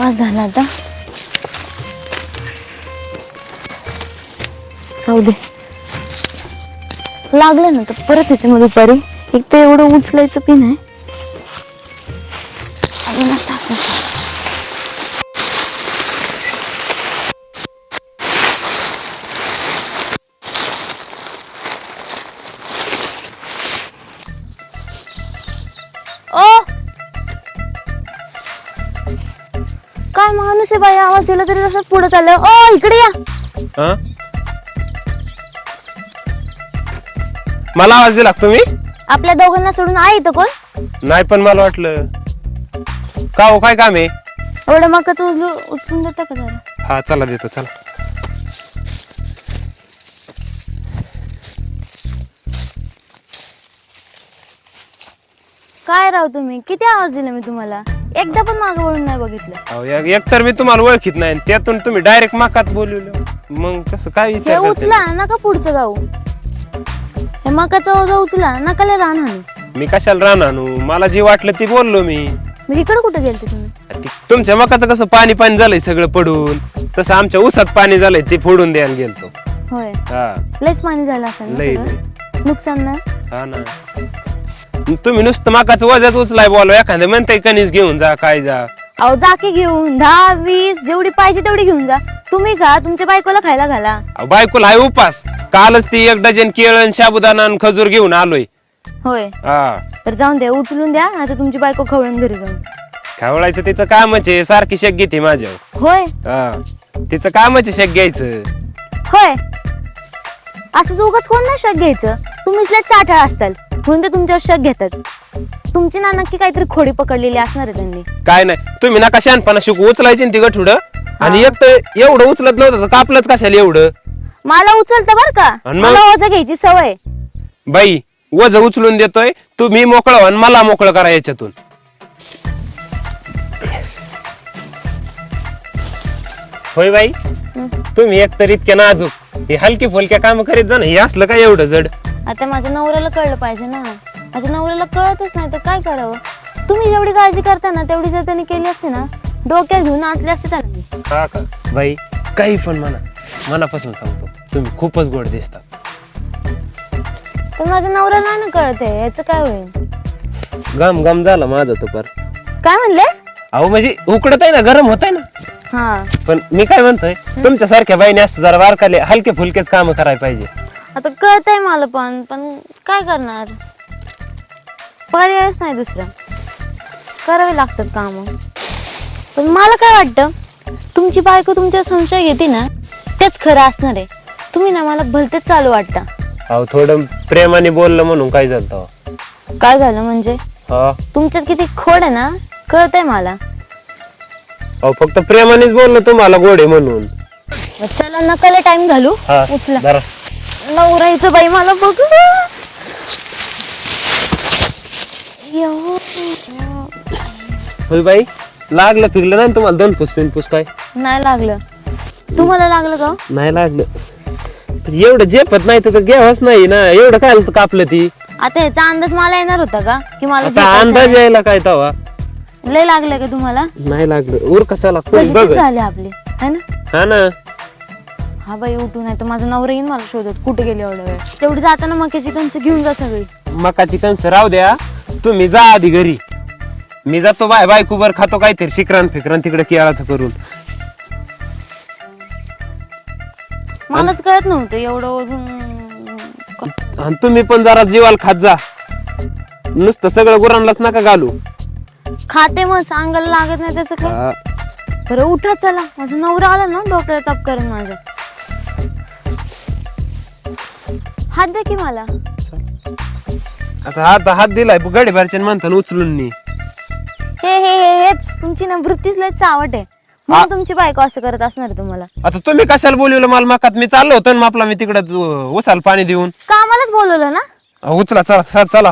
Pass झाला आता. जाऊ दे. लागलं ना तर परत येते मग दुपारी. एक तर एवढं उचलायचं पिन आहे आहे बाई आवाज दिला तरी तसंच पुढे चाललं. ओ इकडे या. हं? मला आवाज दिला का तुम्ही? आपल्या दोघांना सोडून आहे इथं कोण? नाही पण मला वाटलं. का हो काय काम आहे? एवढं मकाच उचलू उचलून देता का जरा? हा चला देतो चला. काय राव तुम्ही? किती आवाज दिला मी तुम्हाला? एकदा पण मागं वळून नाही बघितलं. अहो, एक एक तर मी तुम्हाला ओळखीत नाही आणि त्यातून तुम्ही डायरेक्ट माकात बोलवलं. मग कसं काय हे विचार? उचला नका पुढचं गाऊ. हे मकाचं ओझं उचला नका लय रान हाणू. मी कशाला राहणार आणू मला जे वाटलं ते बोललो मी. मग इकडे कुठे गेलते तुम्ही? तुमच्या मकाचं कसं पाणी पाणी झालंय सगळं पडून? तसं आमच्या ऊसात पाणी झालंय ते फोडून द्यायला गेलतो. होय. हा. लयच पाणी झालं असेल ना लय, सगळं? नुकसान ना? हा ना. तुम्ही नुसतं मकाचं वजाच उचलाय बोलवा. एखाद्या म्हणताय कणीस घेऊन जा काय जा. अहो जाके घेऊन दहा वीस जेवढी पाहिजे तेवढी घेऊन जा. तुम्ही का तुमच्या बायकोला खायला घाला. अहो, बायकोला हाय उपास. कालच ती एक डझन केळण साबुदाणा आणि खजूर घेऊन आलोय. होय. हा. तर जाऊन द्या उचलून द्या आता तुमची बायको खवळून घरी जाऊन खवळायचं तिचं कामच आहे सारखी शेक घेते माझ्या होय. हा. तिचं कामच आहे शेक घ्यायचं. होय. असं दोघच कोण नाही शक घ्यायचं? तुम्हीच लय चाटाळ असताल. म्हणून ते तुमच्यावर शक घेतात. तुमची ना नक्की काहीतरी खोडी पकडलेली असणार आहे त्यांनी. काय नाही. तुम्ही नका शहाणपणा शिकू उचलायची ना ती गठुड आणि एक तर एवढं उचलत नव्हतं तर कापलंच कशाला एवढं? मला उचलतं बर का? मग? मला ओझं घ्यायची सवय. बाई वज उचलून देतोय तुम्ही मोकळं व्हा आणि मला मोकळं करा याच्यातून. होय बाई तुम्ही एक तर इतक्या नाजूक हे हलकी फुलक्या काम करीत जा ना हे असलं काय एवढं जड? आता माझ्या नवऱ्याला कळलं पाहिजे ना. माझ्या नवऱ्याला कळतच नाही तर काय करावं? तुम्ही जेवढी काळजी करता ना तेवढी जर त्यांनी केली असते ना. डोक्यात घेऊन नाचले असते त्यांनी. हा का? बाई काही पण म्हणा. मनापासून सांगतो तुम्ही खूपच गोड दिसता. पण माझ्या नवऱ्याला ना कळते याचं काय होईल? गम गम झाला माझा तो पर. काय म्हणले? अहो म्हणजे उकडत आहे ना गरम होत आहे ना. हा. पण मी काय म्हणतोय तुमच्या सारख्या बाईने असतं जरा वारकाले हलके फुलकेच काम करायला पाहिजे. आता कळतंय मला पण पण काय करणार? पर्यायच नाही दुसरा करावे लागतात काम. पण मला काय वाटतं तुमची बायको तुमच्या संशय घेते ना तेच खरं असणार आहे. तुम्ही ना मला भलतेच चालू वाटता. अहो थोडं प्रेमाने बोललं म्हणून काय झालं तेव्हा? काय झालं म्हणजे? हा? तुमच्यात किती खोड आहे ना कळतंय मला. अहो फक्त प्रेमानेच बोललो तुम्हाला गोडे म्हणून. चला नकाला टाइम घालू. हा उचला. जरा. नवरायचं बाई मला बघ होय बाई लागलं फिरलं नाही ना तुम्हाला दोन फुस पिनफुस काय? नाही लागलं. तुम्हाला लागलं का? नाही लागलं. पण एवढं झेपत नाही तर घ्यावंच नाही ना. एवढं काय कापलं ती? आता याचा अंदाज मला येणार होता का? की मला आता झेपायचं अंदाज यायला काय तवा? आहे. लय लागलं का तुम्हाला? नाही लागलं. उरका चला कोण झाले आपले? है ना? हा ना. हा बाई उठून आहे तर माझा नवरा येईन मला शोधत कुठे गेले एवढा वेळ? तेवढी जाताना मक्याची कणस घेऊन जा सगळी. मकाची कणस राहू द्या. तुम्ही जा आधी घरी. मी जातो बाय बायकोबर खातो काहीतरी शिकरान फिकरान तिकडे केळाचं करून. मलाच कळत नव्हतं एवढं आणि तुम्ही पण जरा जीवाला खात जा. नुसतं सगळं गुरांनाच नका घालू. खाते मग सांगायला लागत नाही त्याचं काय? हा. बरं उठा चला. माझा नवरा आला ना डोक्याला ताप करेन माझा हात द्या की मला. आता हात हात दिलाय गडी भरच्या म्हणताना उचलून नी. हे हे हे हेच तुमची ना वृत्तीच लय चावट आहे. म्हणून तुमची बायको असं करत असणार तुम्हाला. आता तुम्ही कशाला बोलवलं मला मकात? मी चाललो होतो ना आपला मी तिकडे उसाल पाणी देऊन. कामालाच बोलवलं ना? उचला चला चला, चला.